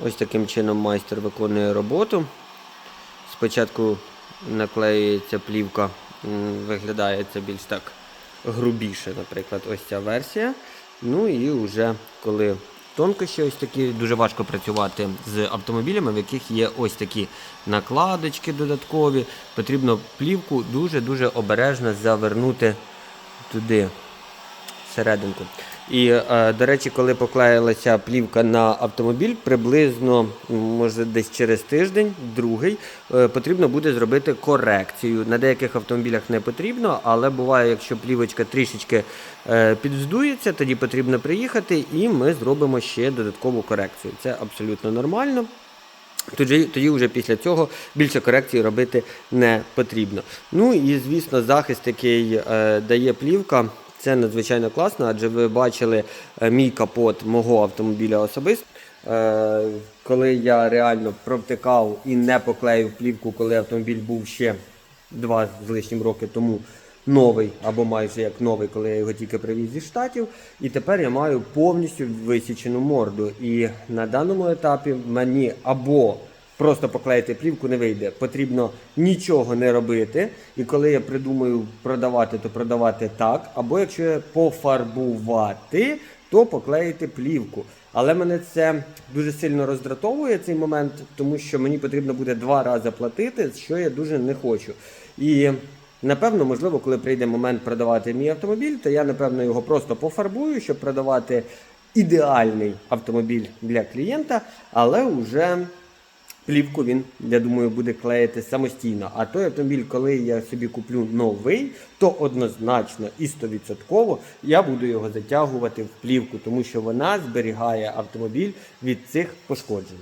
Ось таким чином майстер виконує роботу. Спочатку наклеюється плівка, виглядає це більш так грубіше, наприклад, ось ця версія. Ну і вже коли тонкощі ось такі, дуже важко працювати з автомобілями, в яких є ось такі накладочки додаткові. Потрібно плівку дуже-дуже обережно завернути туди серединку. І, е, до речі, коли поклеїлася плівка на автомобіль, приблизно, може, десь через тиждень, другий, е, потрібно буде зробити корекцію. На деяких автомобілях не потрібно, але буває, якщо плівочка трішечки е, підвздується, тоді потрібно приїхати і ми зробимо ще додаткову корекцію. Це абсолютно нормально. Тоді, тоді вже після цього більше корекцій робити не потрібно. Ну і звісно, захист, який е, дає плівка, це надзвичайно класно, адже ви бачили е, мій капот мого автомобіля особисто. Е, коли я реально провтикав і не поклеїв плівку, коли автомобіль був ще два з лишнім роки тому новий, або майже як новий, коли я його тільки привіз зі штатів. І тепер я маю повністю висічену морду. І на даному етапі мені або просто поклеїти плівку не вийде. Потрібно нічого не робити. І коли я придумаю продавати, то продавати так. Або якщо пофарбувати, то поклеїти плівку. Але мене це дуже сильно роздратовує цей момент, тому що мені потрібно буде два рази платити, що я дуже не хочу. І напевно, можливо, коли прийде момент продавати мій автомобіль, то я напевно його просто пофарбую, щоб продавати ідеальний автомобіль для клієнта, але вже плівку він, я думаю, буде клеїти самостійно. А той автомобіль, коли я собі куплю новий, то однозначно і 100% я буду його затягувати в плівку, тому що вона зберігає автомобіль від цих пошкоджень.